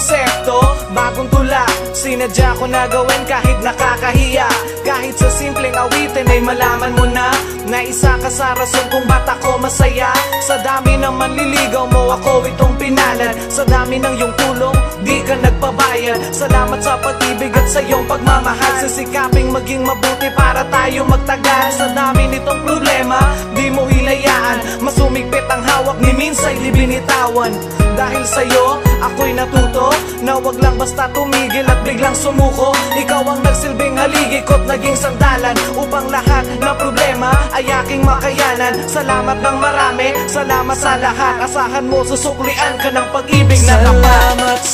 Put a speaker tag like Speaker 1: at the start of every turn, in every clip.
Speaker 1: konsepto, bagong tula. Sinadya ko na gawin kahit nakakahiya. Kahit sa simpleng awitin ay malaman mo na. Na isa ka sa rason kung ba't ako masaya. Sa dami ng manliligaw mo ako itong pinalad. Sa dami ng iyong tulong, di ka nagpabayad. Salamat sa pag-ibig at sa iyong pagmamahal. Sisikaping maging mabuti para tayo magtagal. Sa dami nitong problema, di mo hilayaan Masumigpit ang hawak ni minsay di binitawan Dahil sa'yo, ako'y natuto Na wag lang basta tumigil at biglang sumuko. Ikaw ang nagsilbing haligi ko't naging sandalan Upang lahat ng problema ay aking makayanan. Salamat ng marami, salamat sa lahat. Asahan mo susuklian ka ng pag-ibig na tapat.
Speaker 2: Salamat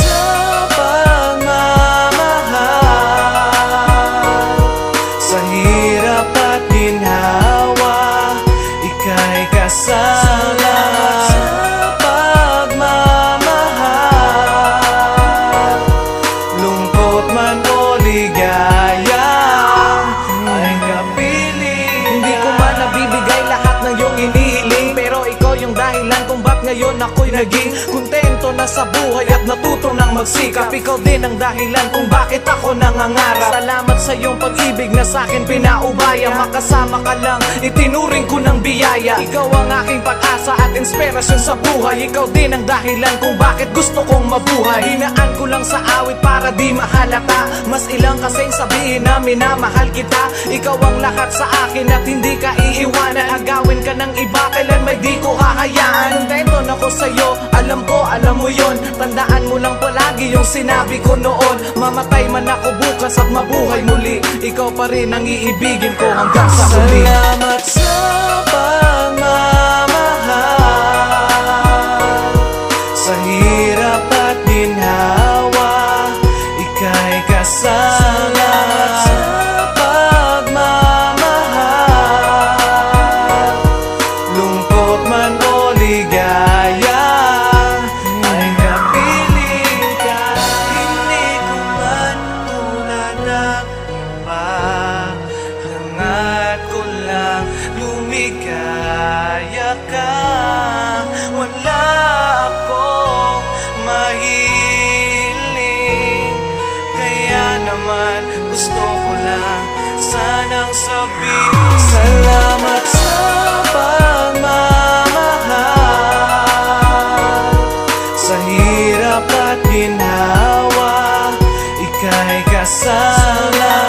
Speaker 2: sa
Speaker 1: buhay at natuto ng magsikap Ikaw din ang dahilan kung bakit ako nangangarap. Salamat sa iyong pag-ibig na sa akin pinaubaya. Makasama ka lang, itinuring ko ng biyaya. Ikaw ang aking pag-asa at inspirasyon sa buhay. Ikaw din ang dahilan kung bakit gusto kong mabuhay. Hinaan ko lang sa awit para di mahalata. Mas ilang kasing sabihin na minamahal kita. Ikaw ang lahat sa akin at hindi ka iiwanan. Agawin ka ng iba, kailan may di ko hahayaan sinabi ko noon Mamatay man ako bukas at mabuhay muli. Ikaw pa rin ang iibigin ko hanggang sa huli.
Speaker 2: Salamat sa lumigaya ka. Wala akong mahiling. Kaya naman gusto ko lang sanang sabihin. Salamat sa pagmamahal. Sa hirap at ginhawa Ika'y kasala